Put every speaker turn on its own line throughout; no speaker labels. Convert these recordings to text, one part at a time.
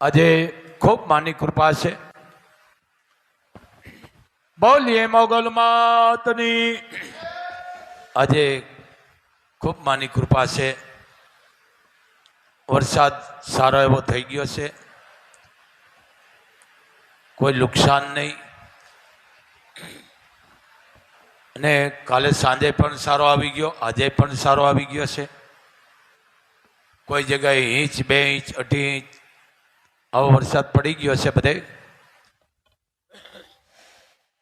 આજે ખૂબ માની કૃપા છે. બોલીએ મોગલ માતની. આજે ખૂબ માની કૃપા છે. વરસાદ સારો એવો થઈ ગયો છે. કોઈ નુકસાન નહીં. અને કાલે સાંજે પણ સારો આવી ગયો, આજે પણ સારો આવી ગયો છે. કોઈ જગ્યાએ ઇંચ બે ઇંચ અઢી ઇંચ આવો વરસાદ પડી ગયો છે બધે.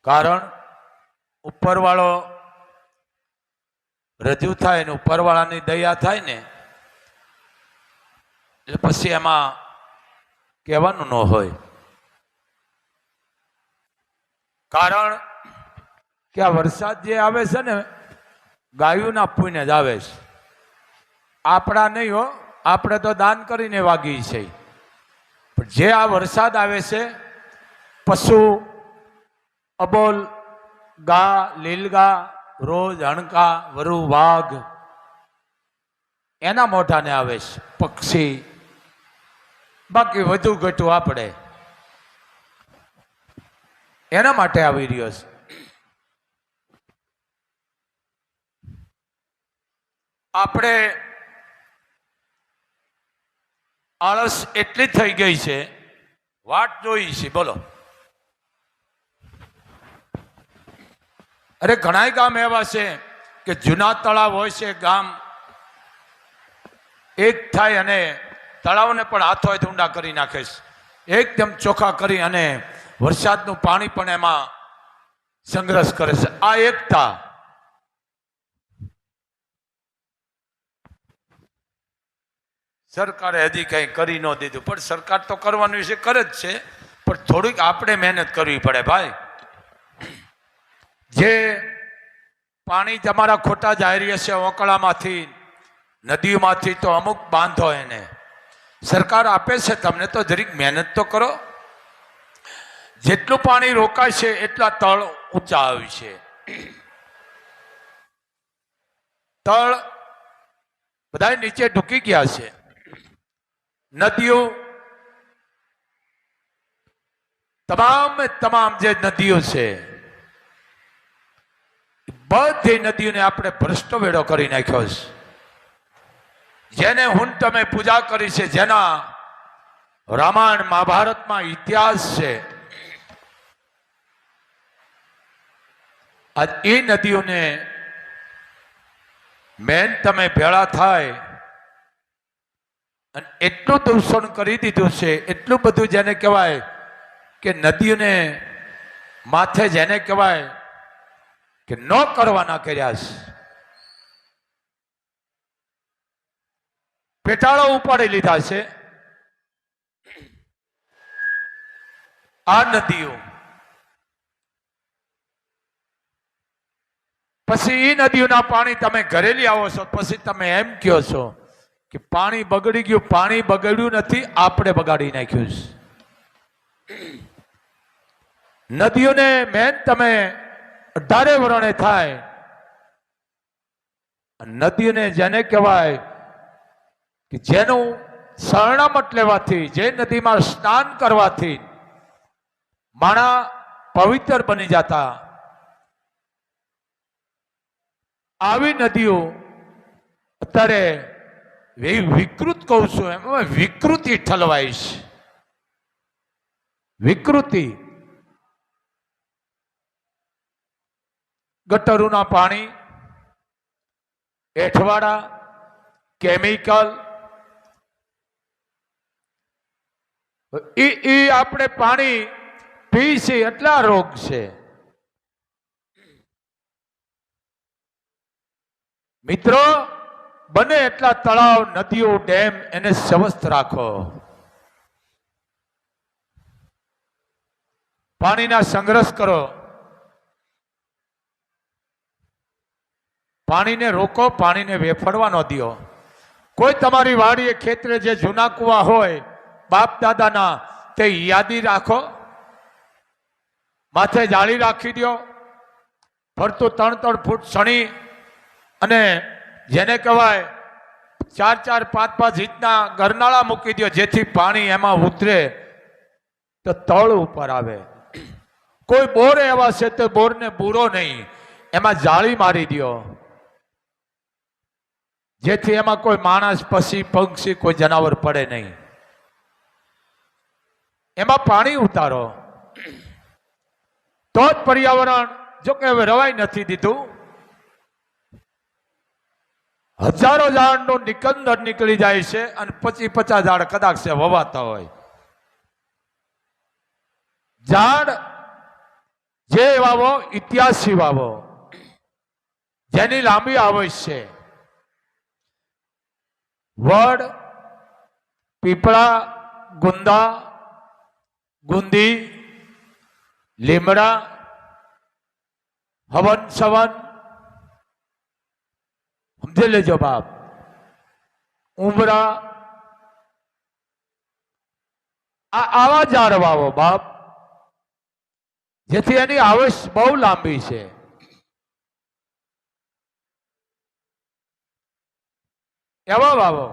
કારણ ઉપરવાળો રજૂ થાય ને ઉપરવાળાની દયા થાય ને, એટલે પછી એમાં કહેવાનું ન હોય. કારણ કે આ વરસાદ જે આવે છે ને ગાયુંના પુણ્ય જ આવે છે. આપણા નહીં હો, આપણે તો દાન કરીને વાગી છે. પણ જે આ વરસાદ આવે છે, પશુ, અબોલ, ગા, લીલગા, રોજ હણકા વરુ, વાઘ, એના મોઢાને આવે છે, પક્ષી. બાકી વધુ ઘટું આપણે. એના માટે આવી રહ્યો છે. આપણે આળસ એટલી થઈ ગઈ છે, વાટ જોઈ છે, બોલો. અરે ઘણા ગામ એવા છે કે જૂના તળાવ હોય છે, ગામ એક થાય અને તળાવને પણ હાથો ઊંડા કરી નાખે છે એકદમ ચોખ્ખા કરી અને વરસાદનું પાણી પણ એમાં સંગ્રહ કરે છે. આ એકતા સરકારે હજી કંઈ કરી ન દીધું. પણ સરકાર તો કરવાનું છે, કરે જ છે. પણ થોડીક આપણે મહેનત કરવી પડે ભાઈ. જે પાણી તમારા ખોટા જાહેરી છે, ઓકળામાંથી, નદીઓમાંથી, તો અમુક બાંધો એને. સરકાર આપે છે, તમને તો જરીક મહેનત તો કરો. જેટલું પાણી રોકાય છે, એટલા તળ ઊંચા આવે છે. તળ બધા નીચે ઢૂકી ગયા છે. નદીઓ, તમામ તમામ જે નદીઓ છે, બધી નદીઓને આપણે ભ્રષ્ટ વેડો કરી નાખ્યો છે. જેને હું તમે પૂજા કરી છે, જેના રામાયણ મહાભારતમાં ઇતિહાસ છે એ નદીઓને મેન તમે ભેળા થાય અને એટલું દૂષણ કરી દીધું છે, એટલું બધું જેને કહેવાય કે નદીઓને માથે જેને કહેવાય કે ન કરવાના કર્યા છે. પેટાળો ઉપાડી લીધા છે. આ નદીઓ. પછી એ નદીઓના પાણી તમે ઘરે આવો છો, પછી તમે એમ કહો છો કે પાણી બગડી ગયું, પાણી બગડ્યું નથી, આપણે બગાડી નાખ્યું છે. નદીઓને મેન તમે અઢારે વરણે થાય. નદીઓને જેને કહેવાય કે જેનું શરણામત લેવાથી, જે નદીમાં સ્નાન કરવાથી માણા પવિત્ર બની જતા. આવી નદીઓ અત્યારે વે- વિકૃત કહું છું એમાં વિકૃતિ ઠલવાય છે. વિકૃતિ. ગટરોના પાણી, એઠવાડા, કેમિકલ. એ એ આપણે પાણી પી છે એટલા રોગ છે. મિત્રો બને એટલા તળાવ, નદીઓ, ડેમ એને સ્વસ્થ રાખો. પાણીના સંઘર્ષ કરો. પાણીને રોકો, પાણીને વેફડવા ન દો. કોઈ તમારી વાડીએ ખેતરે જે જૂના કુવા હોય, બાપ દાદાના, તે યાદી રાખો. માથે જાળી રાખી દો. ફરતું ત્રણ ત્રણ ફૂટ સણી અને જેને કહેવાય ચાર ચાર પાંચ પાંચ ઇંચના ગરનાળા મૂકી દો જેથી પાણી એમાં ઉતરે તો તળ ઉપર આવે. કોઈ બોર એવા છે તો બોરને બૂરો નહીં, એમાં જાળી મારી દો જેથી એમાં કોઈ માણસ, પશી, પંક્ષી, કોઈ જનાવર પડે નહીં. એમાં પાણી ઉતારો. તો જ પર્યાવરણ, જો કે હવે રવાઈ નથી દીધું. હજારો ઝાડનું નિકંદર નીકળી જાય છે અને પચી પચાસ ઝાડ કદાચ છે વવાતા હોય. ઝાડ જે વાવો, ઇતિહાસી વાવો. જેની લાંબી આવશ છે. વડ, પીપળા, ગુંદા, ગુંદી, લીમડા હવન સવન સમજી લેજો બાપ ઉમરા આ આવા વાવો બાપ જેથી એની આવશ બહુ લાંબી છે એવા વાવો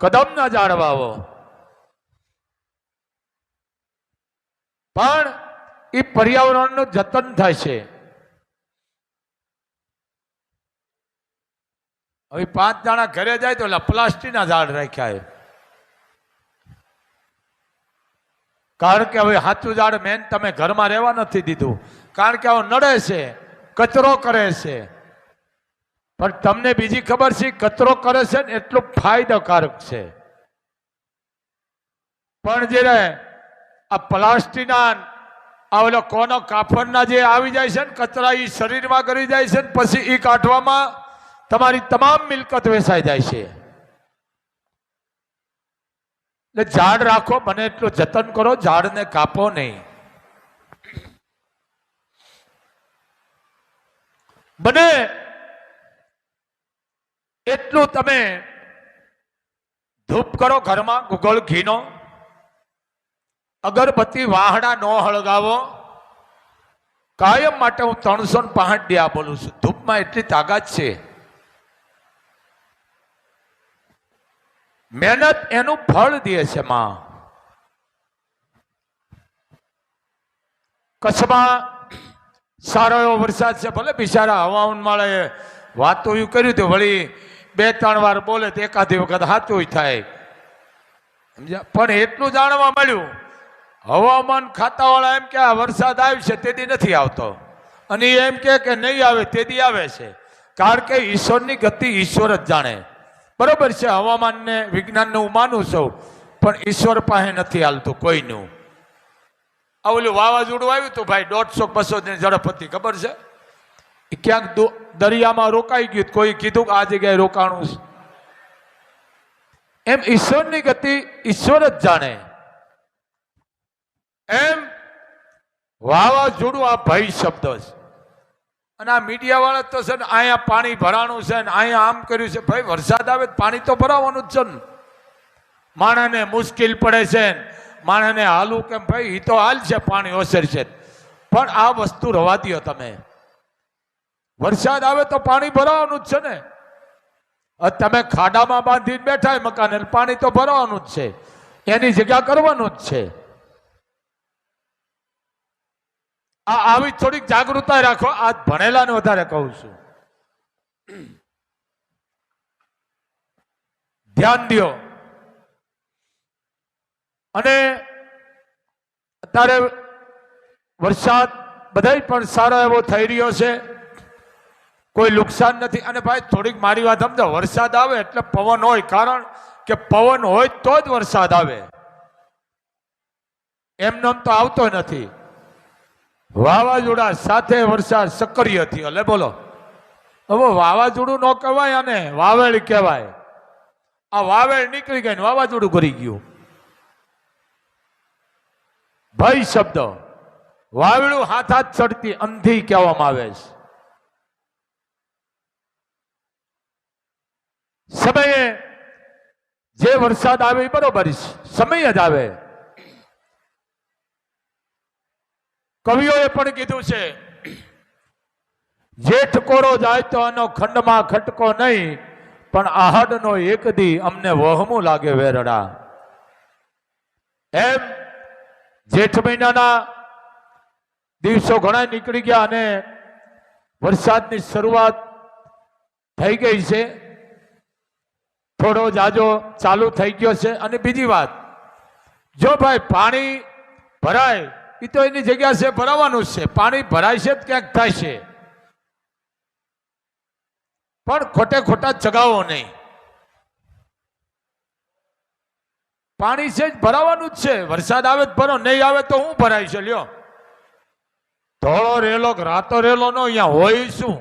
કદમના ઝાડ વાવો પણ એ પર્યાવરણનું જતન થાય છે. હવે પાંચ જણા ઘરે જાય તો પ્લાસ્ટિકના ઝાડ રાખ્યા કારણ કે હવે સાચું ઝાડ મેન તમે ઘરમાં રહેવા નથી દીધું. કારણ કે હવે નડે છે, કચરો કરે છે. પણ તમને બીજી ખબર છે, કચરો કરે છે ને એટલું ફાયદાકારક છે. પણ જ્યારે આ પ્લાસ્ટિકના આ ઓલો કોનો કાપડના જે આવી જાય છે ને, કચરા એ શરીરમાં કરી જાય છે ને, પછી એ કાઢવામાં તમારી તમામ મિલકત વેચાઈ જાય છે. એટલે ઝાડ રાખો બને એટલું જતન કરો, ઝાડને કાપો નહીં. બને એટલું તમે ધૂપ કરો ઘરમાં ગુગળ ઘીનો. અગરબત્તી વાહડા ન હળગાવો. કાયમ માટે હું ત્રણસો ને ડિયા બોલું છું. ધૂપમાં એટલી તાકાત છે. મહેનત એનું ફળ દે છે માં. કચ્છમાં સારો એવો વરસાદ છે, ભલે બિચારા હવામાન માળે વાતો એવું કર્યું હતું, વળી બે, ત્રણ વાર બોલે તો એકાદી વખત સાચું થાય. સમજ્યા? પણ એટલું જાણવા મળ્યું, હવામાન ખાતાવાળા એમ કે આ વરસાદ આવશે તેથી નથી આવતો. અને એમ કે નહીં આવે, તેથી આવે છે. કારણ કે ઈશ્વરની ગતિ ઈશ્વર જ જાણે. બરોબર છે, હવામાનને વિજ્ઞાનને હું માનું છું, પણ ઈશ્વર પાસે નથી હાલતું કોઈનું. આ ઓલું વાવાઝોડું આવ્યું હતું ભાઈ, દોઢસો બસો ની ઝડપ હતી ખબર છે? એ ક્યાંક દરિયામાં રોકાઈ ગયું કોઈ કીધું કે આ જગ્યાએ રોકાણું છે. એમ ઈશ્વરની ગતિ ઈશ્વર જ જાણે. એમ વાવાઝોડું આ ભય શબ્દ છે. અને આ મીડિયા વાળા તો છે ને અહીંયા પાણી ભરાણું છે ને અહીંયા આમ કર્યું છે. ભાઈ, વરસાદ આવે પાણી તો ભરાવાનું જ છે ને. માણસને મુશ્કેલ પડે છે માણસને હાલું કેમ? ભાઈ એ તો હાલ છે, પાણી ઓસર છે. પણ આ વસ્તુ રવા દ્યો તમે. વરસાદ આવે તો પાણી ભરાવાનું જ છે ને. તમે ખાડામાં બાંધીને બેઠા મકાન પાણી તો ભરવાનું જ છે. એની જગ્યા કરવાનું જ છે. આ આવી થોડીક જાગૃતતા રાખો. આ ભણેલાને વધારે કહું છું. ધ્યાન દ્યો. અને અત્યારે વરસાદ બધાય પણ સારો એવો થઈ રહ્યો છે. કોઈ નુકસાન નથી. અને ભાઈ, થોડીક મારી વાત સમજો. વરસાદ આવે એટલે પવન હોય. કારણ કે પવન હોય તો જ વરસાદ આવે. એમનેમ તો આવતો નથી. વાવાઝોડા સાથે વરસાદ સક્રિય થયો. એટલે બોલો. હવે વાવાઝોડું ન કહેવાય અને વાવેળ કહેવાય. આ વાવેળ નીકળી ગઈ વાવાઝોડું કરી ગયું. ભય શબ્દ. વાવેળું હાથ હાથ ચડતી અંધી કહેવામાં આવે છે. સમયે જે વરસાદ આવે એ બરોબર સમય જ આવે. કવિઓએ પણ કીધું છે, જેઠ કોરો જાય તો આનો ખંડમાં ખટકો નહીં, પણ આહડનો એક દી અમને વહમું લાગે વેરડા. એમ જેઠ મહિનાના દિવસો ઘણા નીકળી ગયા અને વરસાદની શરૂઆત થઈ ગઈ છે. થોડો જાજો ચાલુ થઈ ગયો છે. અને બીજી વાત, જો ભાઈ પાણી ભરાય એ તો એની જગ્યા છે, ભરાવાનું જ છે. પાણી ભરાય છે ક્યાંક થાય છે. પણ ખોટે ખોટા ચગાવો નહીં. પાણી છે જ ભરાવાનું જ છે. વરસાદ આવે તો ભરો, નહીં આવે તો હું ભરાય છે, લ્યો. ધોળો રેલો રાતો રેલો નો અહીંયા હોય શું?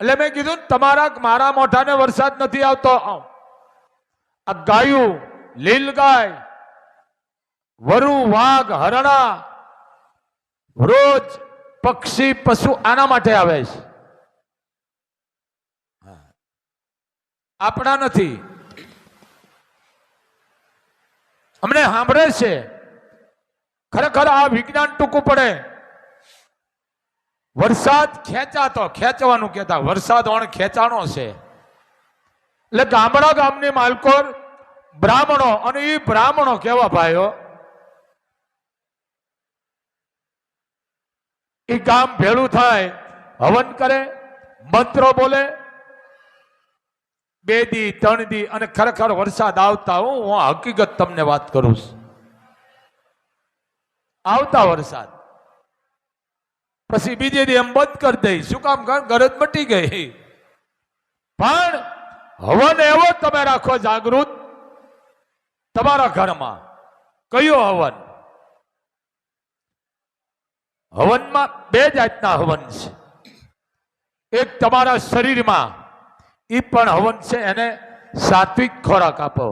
એટલે મેં કીધું તમારા મારા મોઢાને વરસાદ નથી આવતો? આ ગાયું લીલ ગાય વરુ વાઘ હરણા રોજ પક્ષી પશુ આના માટે આવે છે. આપણા નથી. અમને સાંભળે છે. ખરેખર આ વિજ્ઞાન ટૂંકું પડે. વરસાદ ખેંચાતો, ખેંચવાનું કહેતા. વરસાદ ઓણ ખેંચાણો છે. એટલે ગામડા ગામની માલકોર બ્રાહ્મણો, અને એ બ્રાહ્મણો કેવા ભાઈઓ એ ગામ ભેળું થાય, હવન કરે, મંત્રો બોલે. બે દી, ત્રણ દી અને ખરેખર વરસાદ આવતા હું હું હકીકત તમને વાત કરું છું. આવતા વરસાદ. પછી બીજે દી એમ બંધ કરી દઈ. શું કામ કારણ ગરજ મટી ગઈ? પણ હવન એવો તમે રાખો જાગૃત. તમારા ઘરમાં કયો હવન? હવનમાં બે જાતના હવન છે. એક તમારા શરીરમાં એ પણ હવન છે, એને સાત્વિક ખોરાક આપો.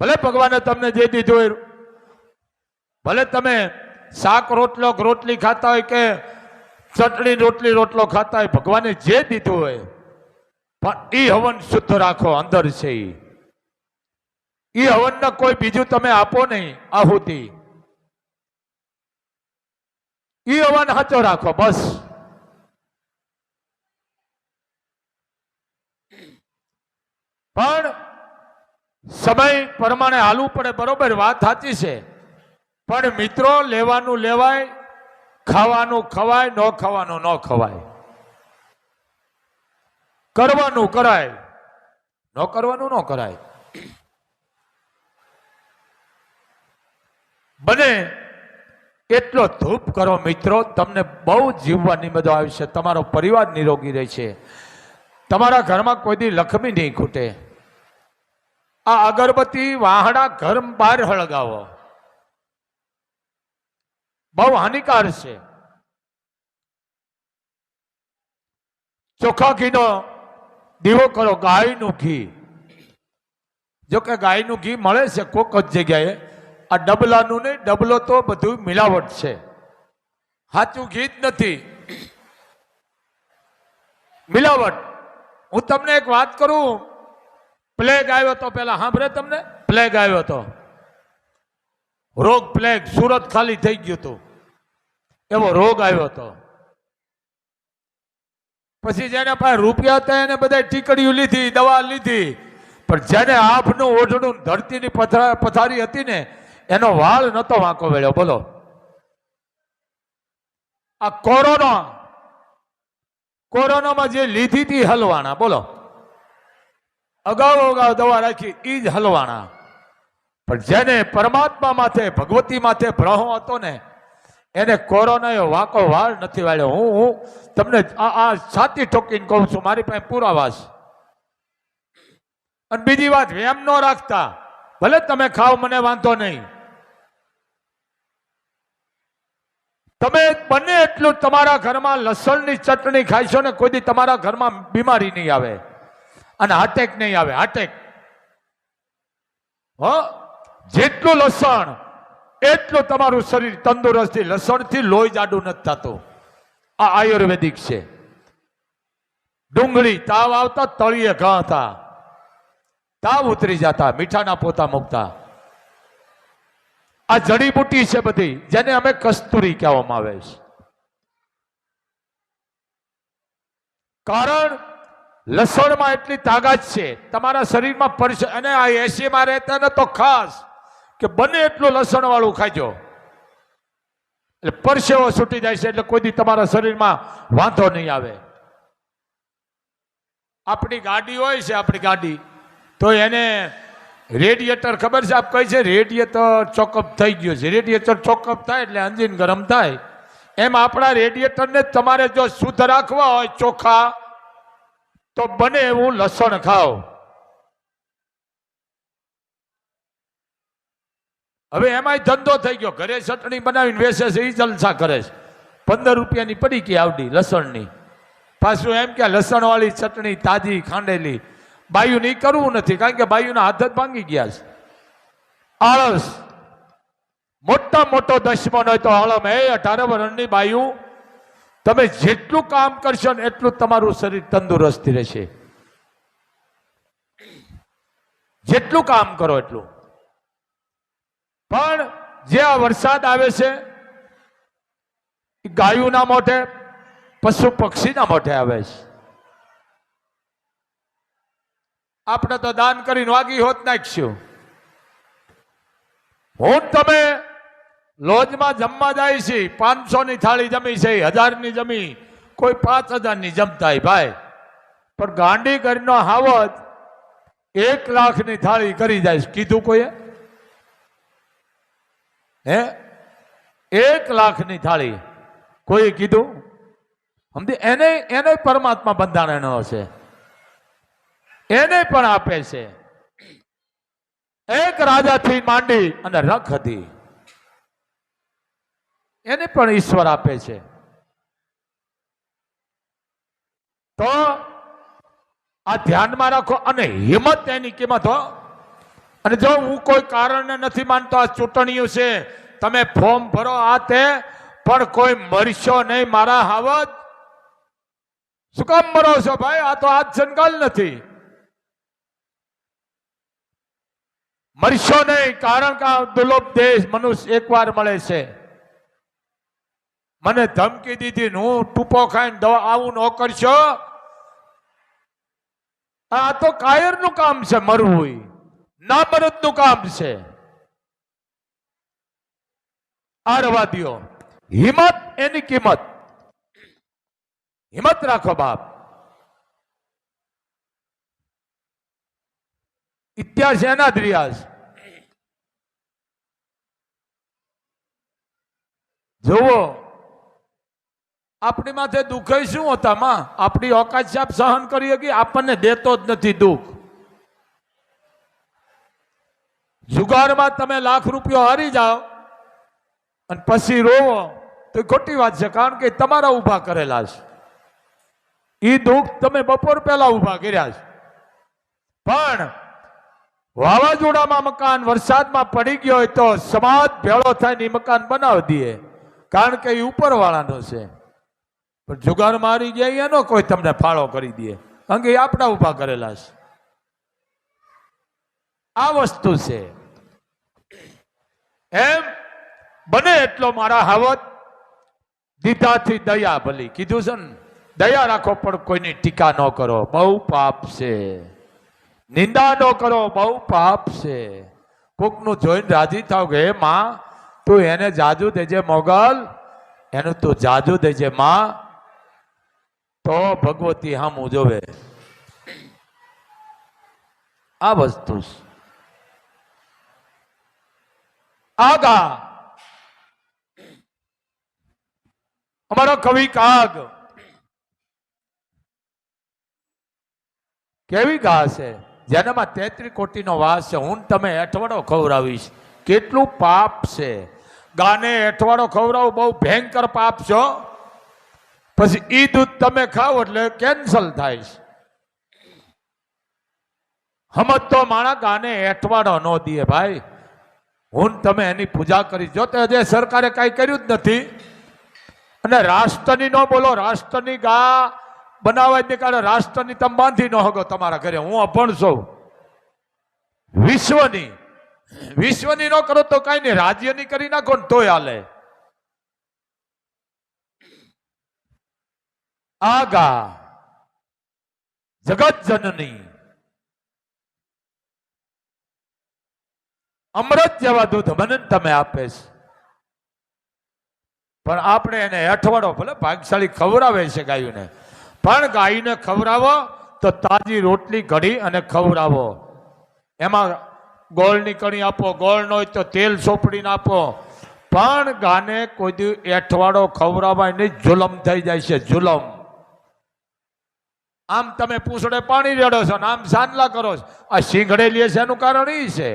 ભલે ભગવાને તમને જે દીધું હોય, ભલે તમે શાક રોટલો, રોટલી ખાતા હોય કે ચટણી, રોટલી, રોટલો ખાતા હોય, ભગવાને જે દીધું હોય, પણ એ હવન શુદ્ધ રાખો, અંદર છે એ હવનને કોઈ બીજું તમે આપો નહીં, આહુતિ. એ હવન સાચો રાખો, બસ. પણ સમય પ્રમાણે હાલવું પડે, બરોબર, વાત સાચી છે. પણ મિત્રો, લેવાનું લેવાય, ખાવાનું ખવાય, ન ખાવાનું ન ખવાય. કરવાનું કરાય, ન કરવાનું ન કરાય. બને એટલો ધૂપ કરો મિત્રો, તમને બહુ જીવવાની બધો આવશે તમારો પરિવાર નિરોગી રહેશે તમારા ઘરમાં કોઈ દી લક્ષ્મી નહીં ખૂટે. આ અગરબત્તી વાહડા ઘર બહાર હળગાવો. બહુ હાનિકાર છે. ચોખ્ખા ઘીનો દીવો કરો, ગાયનું ઘી. જોકે ગાયનું ઘી મળે છે કોક જ જગ્યાએ આ ડબલાનું નહીં, ડબલો તો બધું મિલાવટ છે. સાચું ગીત નથી. મિલાવટ. હું તમને એક વાત કરું. પ્લેગ આવ્યો તો પેલા સાંભળે તમને? પ્લેગ આવ્યો તો. રોગ પ્લેગ સુરત ખાલી થઈ ગયું હતું. એવો રોગ આવ્યો હતો. પછી જેને પાસે રૂપિયા હતા એને બધા ટીકડીઓ લીધી, દવા લીધી. પણ જેને આભનું ઓઢણું ધરતીની પથારી હતી ને એનો વાળ નતો વાંકો વેળ્યો, બોલો. આ કોરોના, કોરોનામાં જે લીધી હતી હલવાણા, બોલો. અગાઉ અગાઉ દવા રાખી એ જ હલવાણા. પણ જેને પરમાત્મા માથે, ભગવતી માથે ભ્રહો હતો ને, એને કોરોનાએ વાંકો વાળ નથી વાળ્યો. હું હું તમને આ છાતી ઠોકીને કહું છું, મારી પાસે પુરાવા છે અને બીજી વાત, વેમ ન રાખતા. ભલે તમે ખાવ, મને વાંધો નહીં. તમે બને એટલું તમારા ઘરમાં લસણની ચટણી ખાઈશો ને કોઈ તમારા ઘરમાં બીમારી નહીં આવે. અને હાટેક નહીં આવે હાટેક હ? જેટલું લસણ, એટલું તમારું શરીર તંદુરસ્તી, લસણથી લોહી જાડું નથી થતું. આ આયુર્વેદિક છે. ડુંગળી, તાવ આવતા તળિયે ઘા હતા. તાવ ઉતરી જતા, મીઠાના પોતા મૂકતા. આ જડીબુટી છે બધી, જેને અમે કસ્તુરી કહેવામાં આવે છે. કારણ લસણમાં એટલી તાકાત છે, તમારા શરીરમાં પરસ, અને આ એસીમાં રહેતા ને તો ખાસ કે બને એટલું લસણ વાળું ખાજો. એટલે પરસેવો છૂટી જાય છે, એટલે કોઈ તમારા શરીરમાં વાંધો નહીં આવે. આપણી ગાડી હોય છે, આપણી ગાડી, તો એને રેડિયેટર ખબર છે? આપ કઈ છે રેડિયેટર ચોકઅપ થઈ ગયો છે. રેડિયેટર ચોકઅપ થાય એટલે અંજીન ગરમ થાય. એમ આપણા રેડિયેટરને તમારે જો શુદ્ધ રાખવા હોય ચોખા, તો બને એવું લસણ ખાઓ. હવે એમાંય ધંધો થઈ ગયો. ઘરે ચટણી બનાવીને વેસે છે એ જલસા કરે છે. પંદર રૂપિયાની પડી કે આવડી લસણની. પાછું એમ કે લસણવાળી ચટણી તાજી ખાંડેલી. બાયું નહીં કરવું નથી, કારણ કે બાયુના હાથ જ ભાંગી ગયા છે. આળસ. મોટા મોટો દશમન હોય તો આળમ એ અઢાર વર્ષની બાયું, તમે જેટલું કામ કરશો ને એટલું તમારું શરીર તંદુરસ્ત રહેશે. જેટલું કામ કરો એટલું. પણ જે આ વરસાદ આવે છે એ ગાયુના મોઢે, પશુ પક્ષીના મોઢે આવે છે. આપણે તો દાન કરીને વાગી હોત નાખ્યું હું તમે લોજમાં જમવા જાય છે પાંચસો ની થાળી જમી છે હજારની જમી, કોઈ પાંચ હજારની જમતા ભાઈ. પણ ગાંડી કરીનો હાવત એક લાખની થાળી કરી જાય કીધું કોઈએ? હે? એક લાખની થાળી. કોઈએ કીધું? સમજી? એને એને પરમાત્મા બંધાણનો છે. એને પણ આપે છે. એક રાજાથી માંડી અને રખ હતી એને પણ ઈશ્વર આપે છે. તો આ ધ્યાનમાં રાખો અને હિંમત એની કિંમત હો. અને જો હું કોઈ કારણને નથી માનતો, આ ચૂંટણીઓ છે, તમે ફોર્મ ભરો આ તે પણ કોઈ મરશો નહીં, મારા હાવત શું કામ મરો છો ભાઈ? આ તો આજ જંગલ નથી. મરશો નહીં, કારણ કે આ દુર્લભ દેશ મનુષ્ય એકવાર મળે છે. મને ધમકી દીધી, હું ટૂંપો ખાઈને દવા આવું ન કરશો? આ તો કાયરનું કામ છે, મરવું. ના મરદનું કામ છે. આ રવા હિંમત એની કિંમત. હિંમત રાખો બાપ. ઇતિહાસ એના જ રિયાઝ. જુઓ, આપણી માથે દુઃખ શું હતા માં આપણી ઓકાત સાહેબ સહન કરી શકી આપણને દેતો જ નથી દુઃખ. જુગારમાં તમે લાખ રૂપિયો હારી જાઓ અને પછી રોવો, તો ખોટી વાત છે, કારણ કે તમારા ઊભા કરેલા છે. એ દુઃખ તમે બપોર પહેલા ઊભા કર્યા છે. પણ વાવાઝોડામાં મકાન વરસાદમાં પડી ગયો હોય તો સમાજ ભેળો થઈને ઈ મકાન બનાવી દઈએ. કારણ કે એ ઉપરવાળાનો છે. પણ જુગાર મારી ગયા એનો કોઈ તમને ફાળો કરી દે. કારણ કે આપણા ઊભા કરેલા છે. આ વસ્તુ છે. એમ બને એટલો મારા હાવત. દીધાથી દયા ભલી. કીધું છે ને, દયા રાખો પણ કોઈની ટીકા ન કરો. બહુ પાપ છે. નિંદા ન કરો, બહુ પાપ છે. કોકનું જોઈને રાજી થાવ કે, હે માં, તું એને જાજુ દેજે મોગલ, એનું તું જાજુ દેજે માં, તો ભગવતી હામું જોવે આ વસ્તુ આગા. અમારો કવિ કાગ. કેવી ગા છે જેનામાં તેત્રી કોટીનો વાસ છે. હું તમે અઠવાડો ખવડાવીશ. કેટલું પાપ છે. ગાને અઠવાડો ખવડાવું બહુ ભયંકર પાપ છો. પછી ઈ દૂધ તમે ખાઓ એટલે કેન્સલ થાય છે. હમત તો માણા ગાને એઠવાડો ન દે ભાઈ. હું તમે એની પૂજા કરી. જો તો હજે સરકારે કાંઈ કર્યું જ નથી. અને રાષ્ટ્રની ન બોલો, રાષ્ટ્રની ગા બનાવવા તે કારણે રાષ્ટ્રની તમે બાંધી ન હગો તમારા ઘરે. હું અભણ છું. વિશ્વની. વિશ્વની ન કરો તો કાંઈ નહીં. રાજ્યની કરી નાખો ને તોય હાલે. આગા. જગત જનની અમૃત જેવા દૂધ મને તમે આપેશ પણ આપણે એને અઠવાડો ભલે ભાગશાળી ખવડાવે છે ગાયોને. પણ ગાયને ખવડાવો તો તાજી રોટલી ઘડી અને ખવડાવો. એમાં ગોળની કણી આપો, ગોળ ન હોય તો તેલ સોપડીને આપો. પણ ગાને કોઈ દી એઠવાડો ખવડાવાય નહીં જુલમ થઈ જાય છે જુલમ આમ તમે પૂછડે પાણી રેડો છો ને આમ સાંદલા કરો છો. આ શીંગડે લે છે એનું કારણ એ છે.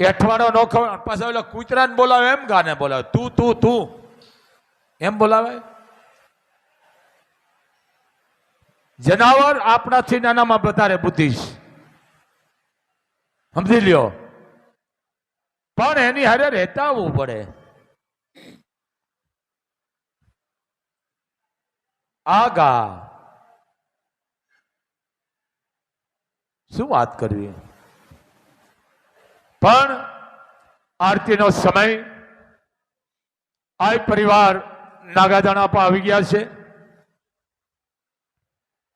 એઠવાડો નો ખબર પાછા ઓલા કૂતરાને બોલાવે, એમ ગાને બોલાવે. તું તું તું. એમ બોલાવે? જનાવર આપણાથી નાનામાં વધારે બુદ્ધિ સમજી લ્યો. પણ એની હારે રહેતા આવવું પડે. આગા. શું વાત કરવી? પણ આરતીનો સમય આ પરિવાર નાગાદાણા પણ આવી ગયા છે.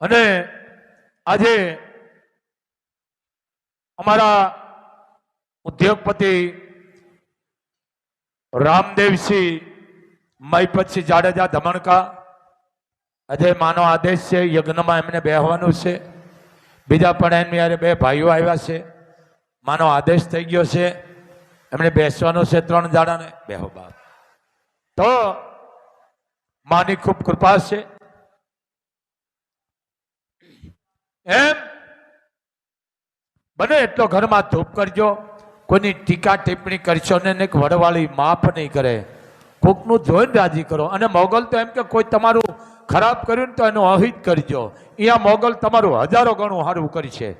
અને આજે અમારા ઉદ્યોગપતિ રામદેવસિંહ મહીપતસિંહ જાડેજા ધમણકા, આજે માનો આદેશ છે, યજ્ઞમાં એમને બેહવાનું છે. બીજા પણ એમની અરે બે ભાઈઓ આવ્યા છે. માનો આદેશ થઈ ગયો છે. એમણે બેસવાનું છે ત્રણ જાડાને બેહો બાપ. તો માની ખૂબ કૃપા છે. એમ બને એટલો ઘરમાં ધૂપ કરજો. કોઈની ટીકા ટિપ્પણી કરશો ને એક વડવાળી માફ નહીં કરે. કોકનું જોઈને રાજી કરો. અને મોગલ તો એમ કે કોઈ તમારું ખરાબ કર્યું ને તો એનું અહિત કરજો. અહીંયા મોગલ તમારું હજારો ગણું સારું કરશે.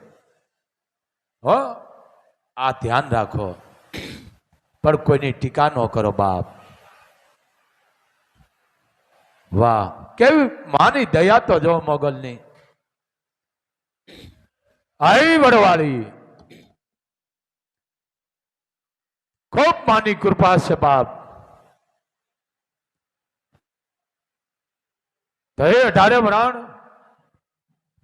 હો? આ ધ્યાન રાખો. પણ કોઈની ટીકા ન કરો બાપ. વાહ. કેવી માની દયા તો જો મોગલની. આઈ વડવાળી. ખૂબ માની કૃપા છે બાપ. તો એ અઢારે વરાણ.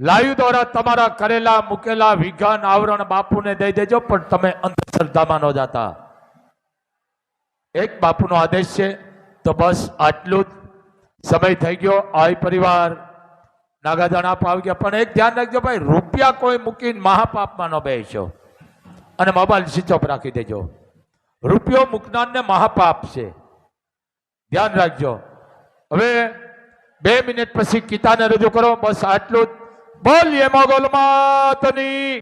લાયુ દ્વારા તમારા કરેલા, મૂકેલા વિજ્ઞાન આવરણ બાપુને દઈ દેજો, પણ તમે અંધશ્રદ્ધામાં ન જાતા. એક બાપુનો આદેશ છે, તો બસ આટલું જ. સમય થઈ ગયો આય પરિવાર. નાગાદાણા આવી ગયા. પણ એક ધ્યાન રાખજો ભાઈ, રૂપિયા કોઈ મૂકીને મહાપાપમાં ન બેસો અને મોબાઈલ સ્વિચ ઓફ રાખી દેજો. રૂપિયો મૂકનારને મહાપાપ છે. ધ્યાન રાખજો. હવે બે મિનિટ પછી કિતાને રજૂ કરો. બસ આટલું જ. બોલીએ મોગલ માતની.